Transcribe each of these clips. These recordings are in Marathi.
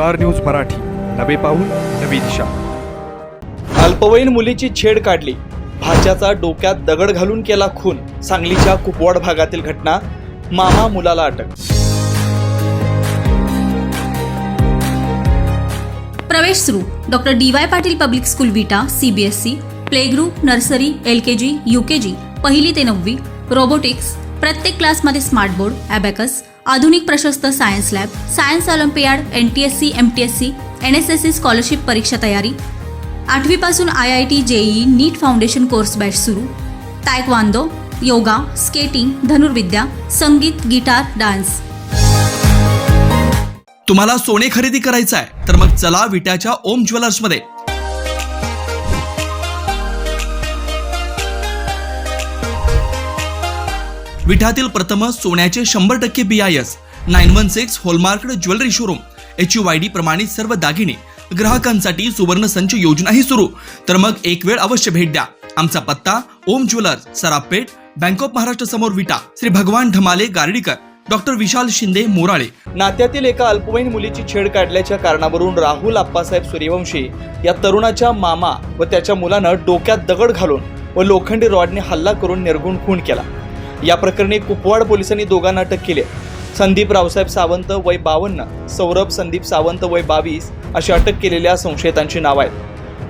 Star news Marathi. नवे पाऊल नवी दिशा. अल्पवयीन मुलीची छेड काढली. भाच्याचा डोक्यात दगड घालून केला खून. सांगलीच्या कुपवाड भागातील घटना मामा मुलाला अटक. प्रवेश सुरू. Doctor D Y Patil public school Vita CBSE play group nursery L K G U K G पहिली ते नववी रोबोटिक्स प्रत्येक क्लासमध्ये स्मार्ट बोर्ड ॲबॅकस आधुनिक प्रशस्त science lab science olympiad N T S C M T S C N S S C scholarship परीक्षा तयारी. आठवीपासून I I T JEE NEET foundation course batch सुरू. तायक्वांदो योगा स्केटिंग धनुर्विद्या संगीत गिटार डान्स. तुम्हाला सोने खरेदी करायचं आहे तर मग चला विट्याच्या ओम ज्वेलर्समध्ये. विठातील प्रथम सोन्याचे शंभर टक्के B I S nine one six hallmark jewellery showroom H U I D प्रमाणित सर्व दागिने ग्राहकांसाठी सुवर्ण संच योजनाही सुरू. तर मग एक वेळ अवश्य भेट द्या. आमचा पत्ता Om jewellers Sarapeth bank of Maharashtra समोर विटा श्री भगवान ढमाले गार्डीकर डॉक्टर विशाल शिंदे मोराळे. नात्यातील एका अल्पवयीन मुलीची छेड काढल्याच्या कारणावरून राहुल आप्पासाहेब सूर्यवंशी या तरुणाच्या मामा व त्याच्या मुलानं डोक्यात दगड घालून व लोखंडी रॉडने हल्ला करून निर्गुण खून केला. या प्रकरणी कुपवाड पोलिसांनी दोघांना अटक केली आहे. संदीप रावसाहेब सावंत वय बावन्न सौरभ संदीप सावंत वय बावीस अशी अटक केलेल्या संशयितांची नाव आहेत.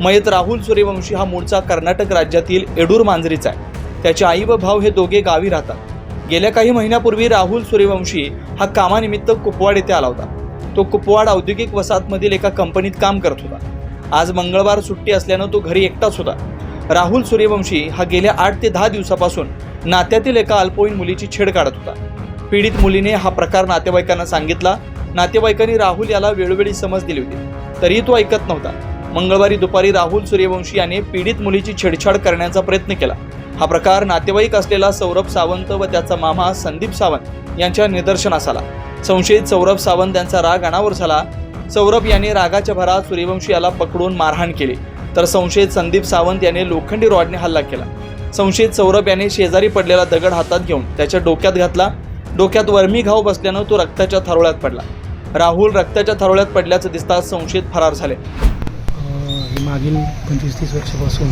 मयत राहुल सूर्यवंशी हा मूळचा कर्नाटक राज्यातील एडूर मांजरीचा आहे. त्याचे आई व भाऊ हे दोघे गावी राहतात. गेल्या काही महिन्यापूर्वी राहुल सूर्यवंशी हा कामानिमित्त कुपवाड येथे आला होता. तो कुपवाड औद्योगिक वसाहतमधील एका कंपनीत काम करत होता. आज मंगळवार सुट्टी असल्यानं तो घरी एकटाच होता. राहुल सूर्यवंशी हा गेल्या आठ ते दहा दिवसापासून नात्यातील एका अल्पवयीन मुलीची छेड काढत होता. पीडित मुलीने हा प्रकार नातेवाईकांना सांगितला. नातेवाईकांनी राहुल याला वेळोवेळी समज दिली होती. तरीही तो ऐकत नव्हता. मंगळवारी दुपारी राहुल सूर्यवंशी याने पीडित मुलीची छेडछाड करण्याचा प्रयत्न केला. हा प्रकार नातेवाईक असलेला सौरभ सावंत व त्याचा मामा संदीप सावंत यांच्या निदर्शनास आला. संशयित सौरभ सावंत यांचा राग अनावर झाला सौरभ याने रागाच्या भरात सूर्यवंशी याला पकडून मारहाण केली. तर संशयित संदीप सावंत याने लोखंडी रॉडने हल्ला केला. संशयित सौरभ याने शेजारी पडलेला दगड हातात घेऊन त्याच्या डोक्यात घातला. डोक्यात वर्मी घाव बसल्यानं तो रक्ताच्या थारोळ्यात पडला. राहुल रक्ताच्या थारोळ्यात पडल्याचं दिसताच संशयित फरार झाले. मागील पंचवीस तीस वर्षापासून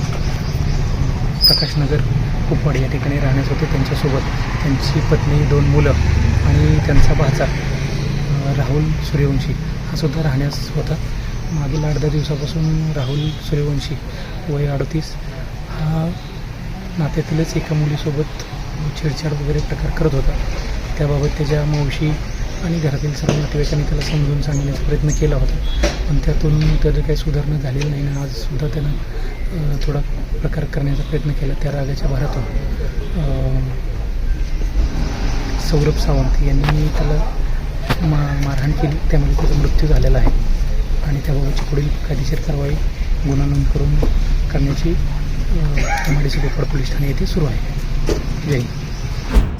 प्रकाशनगर कुपवाड या ठिकाणी राहण्यास होते. त्यांच्यासोबत त्यांची पत्नी दोन मुलं आणि त्यांचा भाचा राहुल सूर्यवंशी हा सुद्धा राहण्यास होता. मागील आठ दहा दिवसापासून राहुल सूर्यवंशी वय अडतीस. हा नात्यातीलच एका मुलीसोबत छेडछाड वगैरे प्रकार करत होता. त्याबाबत त्याच्या मावशी आणि घरातील सर्व नातेवाईकांनी त्याला समजून सांगण्याचा प्रयत्न केला होता. पण त्यातून त्याचं काही सुधारणा झालेली नाही ना आजसुद्धा त्यानं थोडा प्रकार करण्याचा प्रयत्न केला त्या रागाच्या भरातून. सौरभ सावंत यांनी त्याला मा मारहाण केली. त्यामुळे त्याचा मृत्यू झालेला आहे. आणि त्याबाबतची पुढील कायदेशीर कारवाई गुन्हा नोंद करून करण्याची M I D C Kopad police Thane येथे सुरू आहे. जय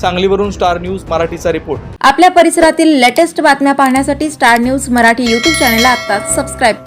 सांगलीवरून स्टार न्यूज मराठीचा रिपोर्ट. आपल्या परिसरातील लेटेस्ट बातम्या पाहण्यासाठी स्टार न्यूज मराठी यूट्यूब चॅनलला आत्ताच सबस्क्राईब करा.